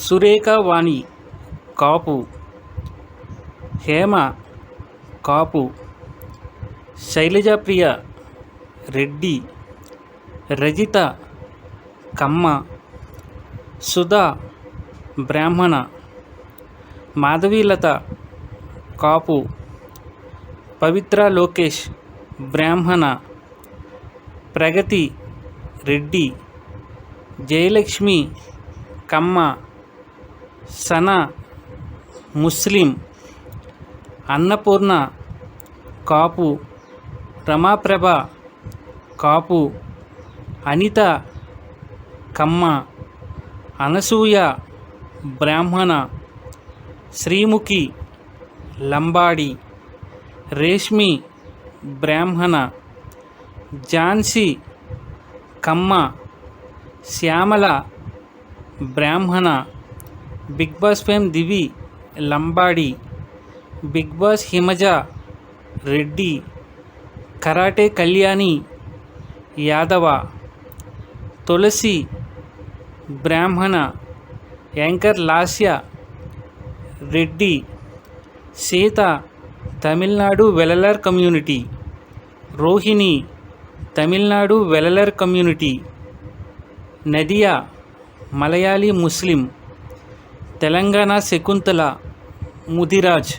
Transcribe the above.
Surekha Vani Kapu Hema Kapu శైలజప్రియ Reddy Rajitha Kamma Sudha Brahmana Madhavilatha Kapu Pavitra Lokesh Brahmana Pragathi Reddy Jayalakshmi Kamma Sana Muslim Annapurna Kapu Ramaprabha Kapu Anitha Kamma Anasuya Brahmana Sreemukhi Lambadi Reshmi Brahmana Jhansi Kamma Shyamala Brahmana Bigg Boss fame Divi Lambadi Bigg Boss Himaja Reddy karate Kalyani Yadava Tulasi Brahmana anchor Lasya Reddy Seetha Tamil Nadu Vellalar community Rohini Tamil Nadu Vellalar community Nadiya Malayali Muslim. Telangana Shakuntala Mudiraj.